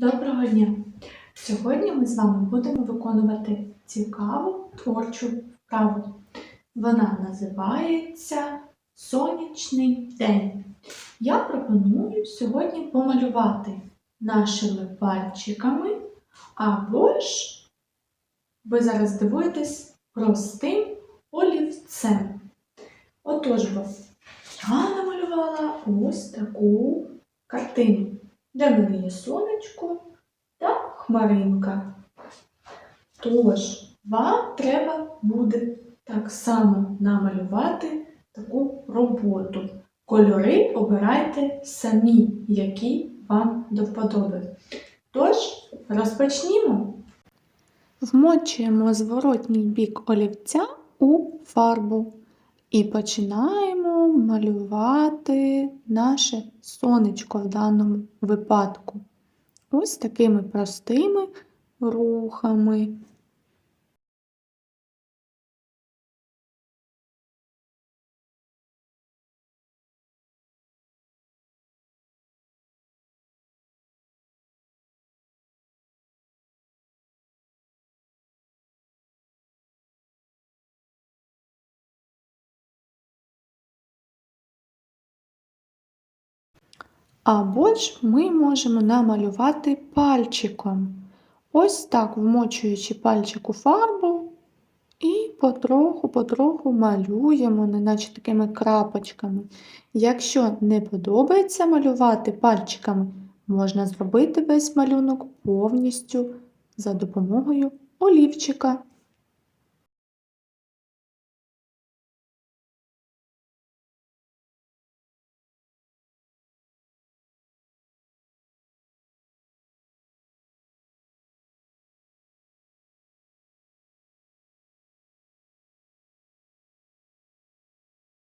Доброго дня! Сьогодні ми з вами будемо виконувати цікаву творчу вправу. Вона називається Сонячний день. Я пропоную сьогодні помалювати нашими пальчиками, або ж ви зараз здивуєтесь простим олівцем. Отож, я намалювала ось таку картину де в є сонечко та хмаринка. Тож, вам треба буде так само намалювати таку роботу. Кольори обирайте самі, які вам до вподоби. Тож, розпочнімо. Вмочуємо зворотній бік олівця у фарбу і починаємо малювати наше сонечко в даному випадку. Ось такими простими рухами. Або ж ми можемо намалювати пальчиком. Ось так, вмочуючи пальчик у фарбу, і потроху-потроху малюємо, неначе такими крапочками. Якщо не подобається малювати пальчиками, можна зробити весь малюнок повністю за допомогою олівчика.